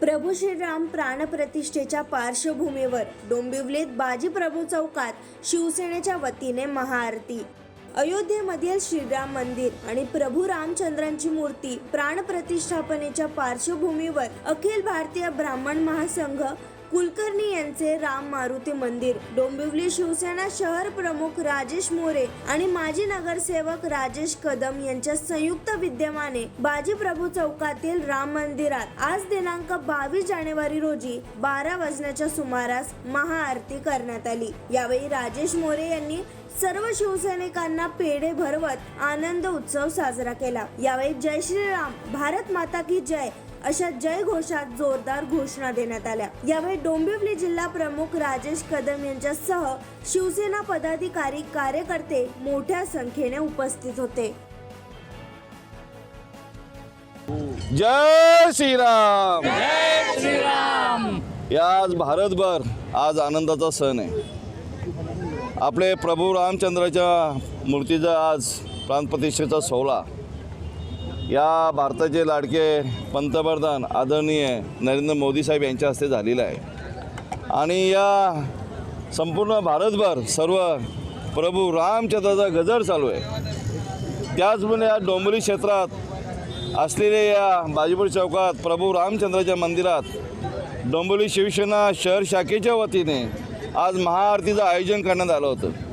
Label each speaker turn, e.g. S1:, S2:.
S1: प्रभू श्रीराम प्राणप्रतिष्ठेच्या पार्श्वभूमीवर डोंबिवलीत बाजीप्रभू चौकात शिवसेनेच्या वतीने महाआरती. अयोध्येमधील श्रीराम मंदिर आणि प्रभू रामचंद्रांची मूर्ती प्राणप्रतिष्ठापनेच्या पार्श्वभूमीवर अखिल भारतीय ब्राह्मण महासंघ कुलकर्णी यांचे राम मारुती मंदिर डोंबिवली शिवसेना शहर प्रमुख राजेश मोरे आणि माजी नगरसेवक राजेश कदम यांच्या संयुक्त विद्यमाने बाजीप्रभू चौकातील राम मंदिरात आज दिनांक बावीस जानेवारी रोजी बारा वाजण्याच्या सुमारास महाआरती करण्यात आली. यावेळी राजेश मोरे यांनी सर्व शिवसैनिकांना पेढे भरवत आनंद उत्सव साजरा केला. यावेळी जय श्रीराम भारत माता की जय अशा जय घोषात जोरदार घोषणा देण्यात आल्या. यावेळी डोंबिवली जिल्हा प्रमुख राजेश कदम यांच्यासह शिवसेना पदाधिकारी कार्यकर्ते मोठ्या संख्येने उपस्थित होते.
S2: जय श्रीराम! जय श्रीराम! या आज भारतभर आज आनंदाचा सण आहे. आपले प्रभू रामचंद्राच्या मूर्तीचा आज प्राणप्रतिष्ठेचा सोहळा. या भारताचे लाडके पंतप्रधान आदरणीय नरेंद्र मोदी साहेब यांच्या हस्ते झालेलं आहे. आणि या संपूर्ण भारतभर सर्व प्रभू रामचंद्राचा गजर चालू आहे. त्याचमुळे या डोंबरी क्षेत्रात असलेल्या या बाजीपूर चौकात प्रभू रामचंद्राच्या मंदिरात डोंबिवली शिवसेना शहर शाखेच्या वतीने आज महाआरतीचं आयोजन करण्यात आलं होतं.